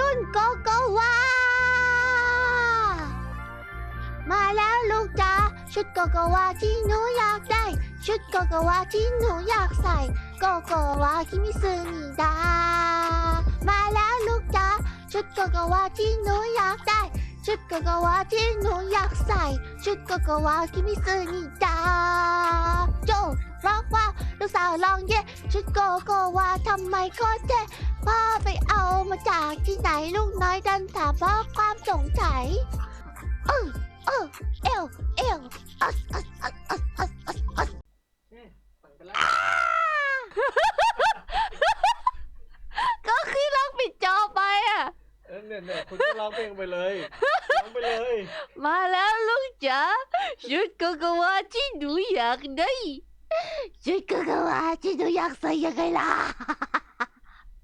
รุ่นโกโกวา มาแล้วลูกจ๋าชุดโกโกวาที่หนูอยากได้ ชุดโกโกวาที่หนูอยากใส่โกโกวาคิมิซึนิดา มาแล้วลูกจ๋าชุดโกโกวาที่หนูอยากได้ ชุดโกโกวาที่หนูอยากใส่ ชุดโกโกวาคิมิซึนิดาโจร้องว่าลูกสาวลองเย่ชุดโกโกวาทำไมก็เท่ พ่อไปเอามาจากที่ไหนลูกน้อยดันถามพราะความสงสัยเออเออเอวเอวอัดอัดอัดอัดอัดอัดอัดสั่งไปแล้วก็คือลองปิดจอไปอะ เออเนี่ยเนี่ยคุณก็ร้องเพลงไปเลยร้องไปเลยมาแล้วลูกจ๋าชุดโกโกวาที่หนูอยากได้ชุดโกโกวาที่หนูอยากใส่ยังไงล่ะ